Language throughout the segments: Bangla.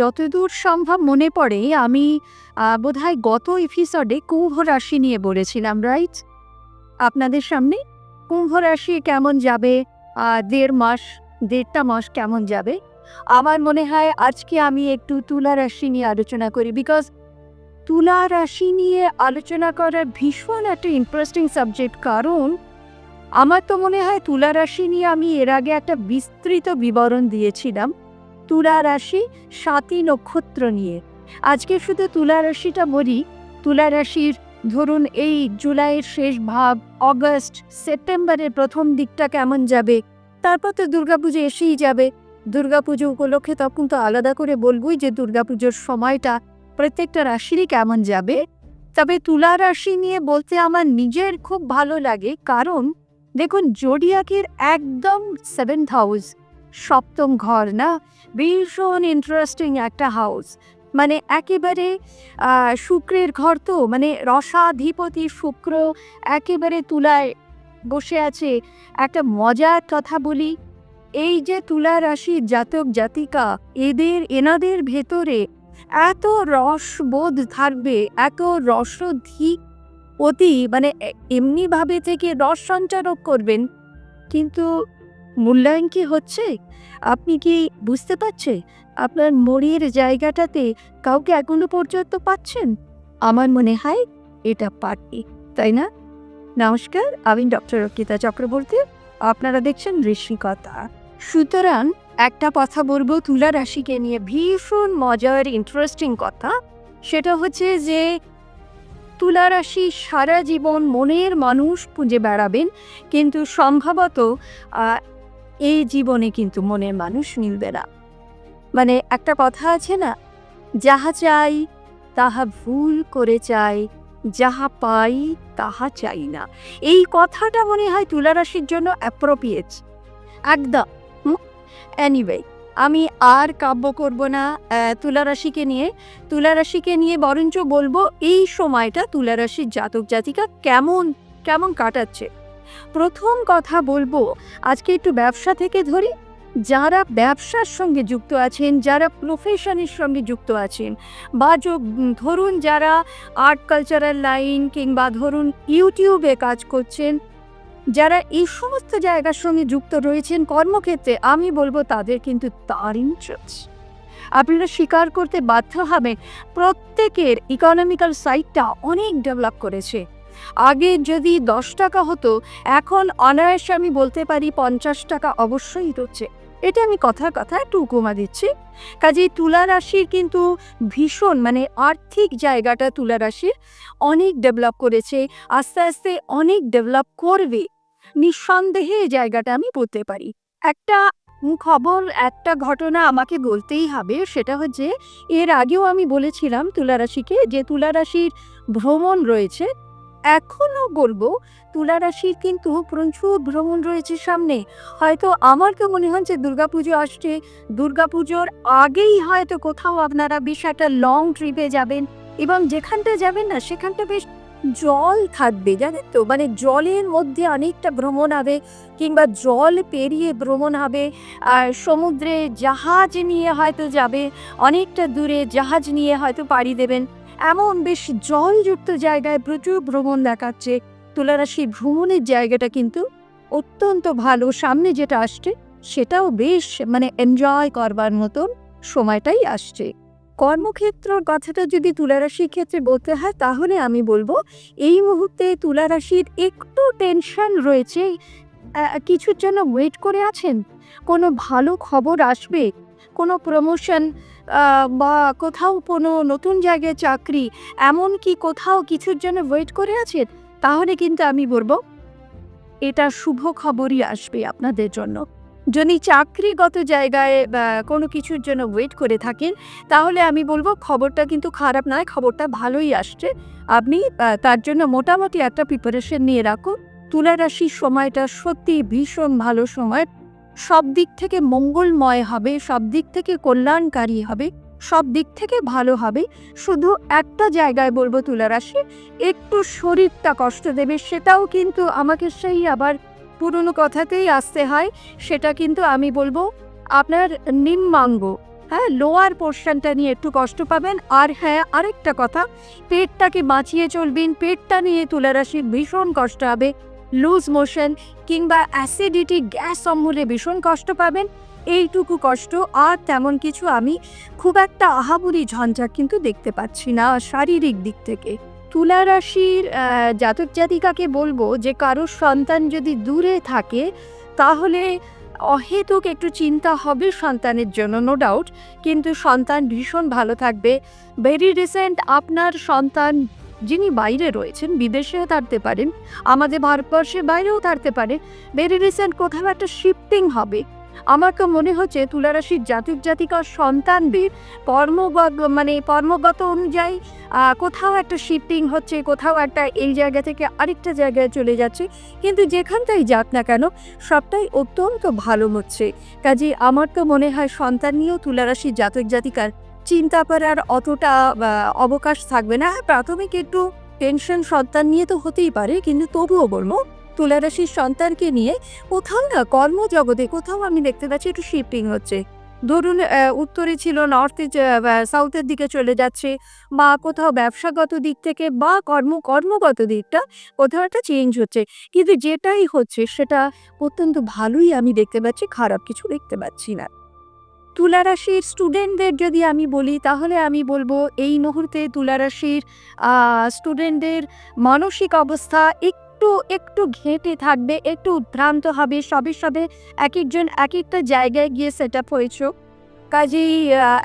যতদূর সম্ভব মনে পড়ে আমি বোধহয় গত এপিসোডে কুম্ভ রাশি নিয়ে বলেছিলাম, রাইট? আপনাদের সামনে কুম্ভ রাশি কেমন যাবে দেড় মাস, ১.৫টা মাস কেমন যাবে? আমার মনে হয় আজকে আমি একটু তুলা রাশি নিয়ে আলোচনা করি। বিকজ তুলা রাশি নিয়ে আলোচনা করার ভীষণ একটা ইন্টারেস্টিং সাবজেক্ট। কারণ আমার তো মনে হয় তুলা রাশি নিয়ে আমি এর আগে একটা বিস্তৃত বিবরণ দিয়েছিলাম। তুলা রাশি, ৭ই নক্ষত্র নিয়ে। আজকে শুধু তুলা রাশিটা বলি। তুলা রাশির ধরুন এই জুলাইয়ের শেষ ভাগ, অগাস্ট, সেপ্টেম্বরের প্রথম দিকটা কেমন যাবে? তারপর তো দুর্গাপুজো এসেই যাবে। দুর্গাপুজো উপলক্ষে তখন তো আলাদা করে বলবই যে দুর্গাপুজোর সময়টা প্রত্যেকটা রাশিরই কেমন যাবে। তবে তুলা রাশি নিয়ে বলতে আমার নিজের খুব ভালো লাগে। কারণ দেখুন জোডিয়াকের একদম 7th হাউস, সপ্তম ঘর না? ভীষণ ইন্টারেস্টিং একটা হাউস। মানে একেবারে শুক্রের ঘর তো মানে রসাধিপতি শুক্র একেবারে তুলায় বসে আছে। একটা মজার কথা বলি, এই যে তুলা রাশির জাতক জাতিকা এদের এনাদের ভেতরে এত রসবোধ থাকবে, এত রসধিক অতি মানে এমনিভাবে থেকে রস সঞ্চারক করবেন। কিন্তু মূল্যায়ন কি হচ্ছে? আপনি কি বুঝতে পারছে? আপনার মনের জায়গাটাতে কাউকে এখনও পর্যন্ত পাচ্ছেন? আমার মনে হয় এটা পারবে, তাই না? নমস্কার, আমি ডক্টর অর্কিতা চক্রবর্তী। আপনারা দেখছেন ঋষিকতা সুতরাং একটা কথা বলব তুলা রাশিকে নিয়ে ভীষণ মজার ইন্টারেস্টিং কথা। সেটা হচ্ছে যে তুলা রাশি সারা জীবন মনের মানুষ খুঁজে বেড়াবেন। কিন্তু সম্ভবত এই জীবনে কিন্তু মনের মানুষ মিলবে না। মানে একটা কথা আছে না? যাহা চাই তাহা ভুল করে চাই, যাহা পাই তাহা চাই না। এই কথাটা মনে হয় তুলা রাশির জন্য অ্যাপ্রোপ্রিয়েট। একদম। হুম? এনিওয়ে আমি আর কাব্য করব না অ্যা তুলা রাশিকে নিয়ে। তুলা রাশিকে নিয়ে বরঞ্চ বলব এই সময়টা তুলা রাশির জাতক জাতিকা কেমন, কেমন কাটাচ্ছে। প্রথম কথা বলব আজকে একটু ব্যবসা থেকে ধরি। যারা ব্যবসার সঙ্গে যুক্ত আছেন, যারা প্রফেশনের সঙ্গে যুক্ত আছেন বা ধরুন যারা আর্ট কালচারাল লাইন কিংবা ধরুন ইউটিউবে কাজ করছেন, যারা এই সমস্ত জায়গার সঙ্গে যুক্ত রয়েছেন কর্মক্ষেত্রে আমি বলব তাদের কিন্তু তার চলছে। আপনারা স্বীকার করতে বাধ্য হবেন প্রত্যেকের ইকোনমিক্যাল সাইটটা অনেক ডেভেলপ করেছে। আগে যদি ৳১০ হতো এখন অনায়াসে আমি বলতে পারি ৳৫০ অবশ্যই হচ্ছে। এটা আমি কথায়, কথা একটু উপমা দিচ্ছি। কাজেই তুলা রাশির কিন্তু ভীষণ মানে আর্থিক জায়গাটা তুলা রাশির অনেক ডেভেলপ করেছে। আস্তে, আস্তে অনেক ডেভেলপ করবে। নিঃসন্দেহে জায়গাটা আমি বলতে পারি। একটা খবর, একটা ঘটনা আমাকে বলতেই হবে সেটা হচ্ছে এর আগেও আমি বলেছিলাম তুলা রাশিকে যে তুলা রাশির ভ্রমণ রয়েছে। এখনও বলব তুলা রাশির কিন্তু প্রচুর ভ্রমণ রয়েছে সামনে। হয়তো আমার তো মনে হয় যে দুর্গাপুজো আসছে। দুর্গাপুজোর আগেই হয়তো কোথাও আপনারা বেশ একটা লং ট্রিপে যাবেন এবং যেখানটা যাবেন না, সেখানটা বেশ জল থাকবে, জানেন তো? মানে জলের মধ্যে অনেকটা ভ্রমণ হবে কিংবা জল পেরিয়ে ভ্রমণ হবে। আর সমুদ্রে জাহাজ নিয়ে হয়তো যাবে। অনেকটা দূরে জাহাজ নিয়ে হয়তো পাড়ি দেবেন। এমন বেশ জলযুক্ত জায়গায় প্রচুর ভ্রমণ দেখাচ্ছে। তুলারাশি ভ্রমণের জায়গাটা কিন্তু অত্যন্ত ভালো। সামনে যেটা আসছে, সেটাও বেশ মানে এনজয় করবার মতন সময়টাই আসছে। কর্মক্ষেত্রর কথাটা যদি তুলারাশির ক্ষেত্রে বলতে হয়, তাহলে আমি বলব, এই মুহূর্তে তুলারাশির একটু টেনশন রয়েছে। কিছুর জন্য ওয়েট করে আছেন? কোনো ভালো খবর আসবে? কোনো প্রমোশন বা কোথাও কোনো নতুন জায়গায় চাকরি এমনকি কোথাও কিছুর জন্য ওয়েট করে আছেন? তাহলে কিন্তু আমি বলব এটা শুভ খবরই আসবে আপনাদের জন্য। যদি চাকরিগত জায়গায় কোনো কিছুর জন্য ওয়েট করে থাকেন তাহলে আমি বলব খবরটা কিন্তু খারাপ নয়, খবরটা ভালোই আসছে। আপনি তার জন্য মোটামুটি একটা প্রিপারেশন নিয়ে রাখুন। তুলা রাশির সময়টা সত্যি ভীষণ ভালো সময়। সব দিক থেকে মঙ্গলময় হবে, সব দিক থেকে কল্যাণকারী হবে, সব দিক থেকে ভালো হবে। শুধু একটা জায়গায় বলব তুলা রাশি একটু শরীরটা কষ্ট দেবে সেটাও কিন্তু আমাকে সেই আবার পুরনো কথাতেই আসতে হয়। সেটা কিন্তু আমি বলব আপনার নিম্নাঙ্গ হ্যাঁ লোয়ার পোর্শনটা নিয়ে একটু কষ্ট পাবেন আর হ্যাঁ আরেকটা কথা পেটটাকে বাঁচিয়ে চলবেন পেটটা নিয়ে তুলারাশির ভীষণ কষ্ট হবে লুজ মোশন কিংবা অ্যাসিডিটি গ্যাস অম্বলে ভীষণ কষ্ট পাবেন। এইটুকু কষ্ট আর তেমন কিছু আমি খুব একটা আহাবুরি ঝঞ্ঝাট কিন্তু দেখতে পাচ্ছি না শারীরিক দিক থেকে। তুলা রাশির জাতক জাতিকাকে বলব যে কারোর সন্তান যদি দূরে থাকে, তাহলে অহেতুক একটু চিন্তা হবে সন্তানের জন্য নো ডাউট কিন্তু সন্তান ভীষণ ভালো থাকবে। ভেরি রিসেন্ট আপনার সন্তান যিনি বাইরে রয়েছেন, বিদেশেও থাকতে পারেন, আমাদের ভারতবর্ষের বাইরেও থাকতে পারে ভেরি রিসেন্ট কোথাও একটা শিফটিং হবে। আমার তো মনে হচ্ছে তুলারাশির জাতক জাতিকার সন্তানদের কর্মগত মানে কর্মগত অনুযায়ী কোথাও একটা শিফটিং হচ্ছে, কোথাও একটা এই জায়গা থেকে আরেকটা জায়গায় চলে যাচ্ছে। কিন্তু যেখানটাই যাক না কেন, সবটাই অত্যন্ত ভালো হচ্ছে। কাজে আমার তো মনে হয় সন্তান নিয়েও তুলারাশির জাতক জাতিকার চিন্তা করার অতটা অবকাশ থাকবে না। প্রাথমিক একটু টেনশন সন্তান নিয়ে তো হতেই পারে, কিন্তু তবুও বলব, তুলারাশির সন্তানকে নিয়ে কোথাও না, কর্মজগতে কোথাও আমি দেখতে পাচ্ছি একটু শিফটিং হচ্ছে। ধরুন উত্তরে ছিল নর্থে সাউথের দিকে চলে যাচ্ছে, বা, কোথাও ব্যবসাগত দিক থেকে, বা, কর্ম, কর্মগত দিকটা কোথাও একটা চেঞ্জ হচ্ছে। কিন্তু যেটাই হচ্ছে, সেটা অত্যন্ত ভালোই আমি দেখতে পাচ্ছি, খারাপ কিছু দেখতে পাচ্ছি না। তুলারাশির স্টুডেন্টদের যদি আমি বলি, তাহলে আমি বলব এই মুহূর্তে তুলারাশির স্টুডেন্টদের মানসিক অবস্থা একটু একটু ঘেঁটে থাকবে, একটু উদ্ভ্রান্ত হবে, সবে সবে এক একজন, এক একটা জায়গায় গিয়ে সেট আপ হয়েছ। কাজেই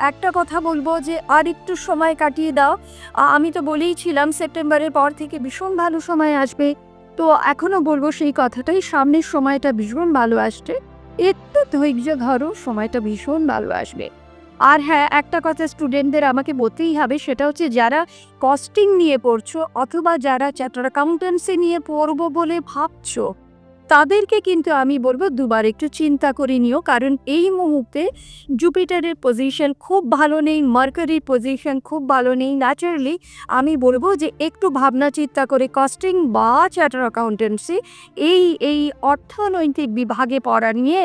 একটা কথা বলব যে আর একটু সময় কাটিয়ে দাও। আমি তো বলেইছিলাম সেপ্টেম্বরের পর থেকে ভীষণ ভালো সময় আসবে। তো এখনও বলব সেই কথাটাই, সামনের সময়টা ভীষণ ভালো আসছে। একটু ধৈর্য ধরো, সময়টা ভীষণ ভালো আসবে। আর হ্যাঁ একটা কথা স্টুডেন্টদের আমাকে বলতেই হবে, সেটা হচ্ছে যারা কস্টিং নিয়ে পড়ছো অথবা যারা চ্যাটার অ্যাকাউন্টেন্সি নিয়ে পড়ব বলে ভাবছ তাদেরকে কিন্তু আমি বলব দুবার একটু চিন্তা করে নিও। কারণ এই মুহূর্তে জুপিটারের পজিশন খুব ভালো নেই, মার্কারির পজিশন খুব ভালো নেই। ন্যাচারালি আমি বলব যে একটু ভাবনা চিন্তা করে কস্টিং বা চার্টার অ্যাকাউন্টেন্সি এই এই অর্থনৈতিক বিভাগে পড়া নিয়ে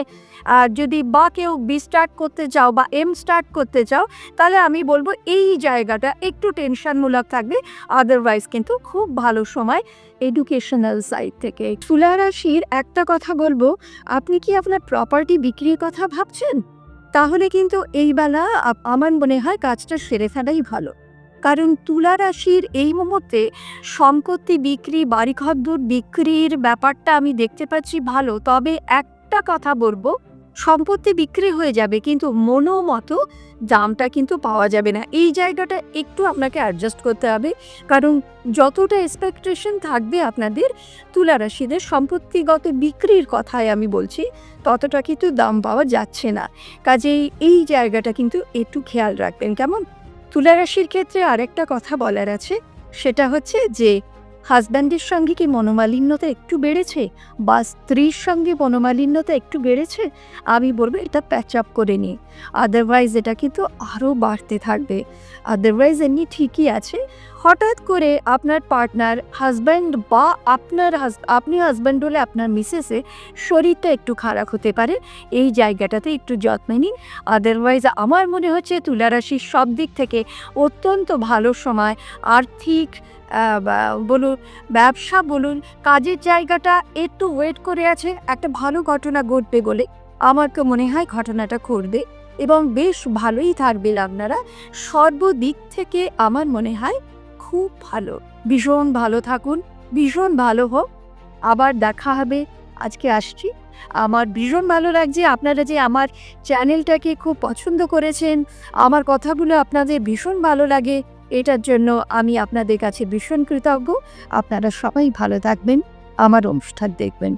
আর যদি বা কেউ বি স্টার্ট করতে চাও বা এম স্টার্ট করতে চাও, তাহলে আমি বলব এই জায়গাটা একটু টেনশনমূলক থাকবে। আদারওয়াইজ কিন্তু খুব ভালো সময় এডুকেশনাল সাইড থেকে। তুলা রাশির একটা কথা বলব, আপনি কি আপনার প্রপার্টি বিক্রির কথা ভাবছেন? তাহলে কিন্তু এই বেলা আমার মনে হয় কাজটা সেরে ফেলাই ভালো। কারণ তুলা রাশির এই মুহূর্তে সম্পত্তি বিক্রি বাড়িঘর বিক্রির ব্যাপারটা আমি দেখতে পাচ্ছি ভালো। তবে একটা কথা বলব সম্পত্তি বিক্রি হয়ে যাবে, কিন্তু মনো মতো দামটা কিন্তু পাওয়া যাবে না। এই জায়গাটা একটু আপনাকে অ্যাডজাস্ট করতে হবে, কারণ যতটা এক্সপেকটেশন থাকবে আপনাদের তুলা রাশিদের সম্পত্তিগত বিক্রির কথায় আমি বলছি, ততটা কিন্তু দাম পাওয়া যাচ্ছে না। কাজেই এই জায়গাটা কিন্তু একটু খেয়াল রাখবেন। কেমন? তুলা রাশির ক্ষেত্রে আরেকটা কথা বলার আছে, সেটা হচ্ছে যে হাজব্যান্ডের সঙ্গে কি মনোমালিন্যতা একটু বেড়েছে? বা স্ত্রীর সঙ্গে মনোমালিন্যতা একটু বেড়েছে? আমি বলব এটা প্যাচ আপ করে নিই আদারওয়াইজ এটা কিন্তু আরও বাড়তে থাকবে। আদারওয়াইজ এমনি ঠিকই আছে। হঠাৎ করে আপনার পার্টনার হাজব্যান্ড বা আপনার আপনি হাজব্যান্ড হলে আপনার মিসেসে শরীরটা একটু খারাপ হতে পারে, এই জায়গাটাতে একটু যত্ন নিন। আদারওয়াইজ আমার মনে হচ্ছে তুলারাশির সব দিক থেকে অত্যন্ত ভালো সময়। আর্থিক বলুন, ব্যবসা বলুন, কাজের জায়গাটা একটু ওয়েট করে আছে। একটা ভালো ঘটনা ঘটবে বলে আমার তো মনে হয় ঘটনাটা ঘটবে এবং বেশ ভালোই থাকবেন আপনারা। সর্বদিক থেকে আমার মনে হয় খুব ভালো। ভীষণ ভালো থাকুন, ভীষণ ভালো হোক। আবার দেখা হবে। আজকে আসছি। আমার ভীষণ ভালো লাগছে। আপনারা যে আমার চ্যানেলটাকে খুব পছন্দ করেছেন, আমার কথাগুলো আপনাদের ভীষণ ভালো লাগে, এটার জন্য আমি আপনাদের কাছে ভীষণ কৃতজ্ঞ। আপনারা সবাই ভালো থাকবেন। আমার অনুষ্ঠান দেখবেন।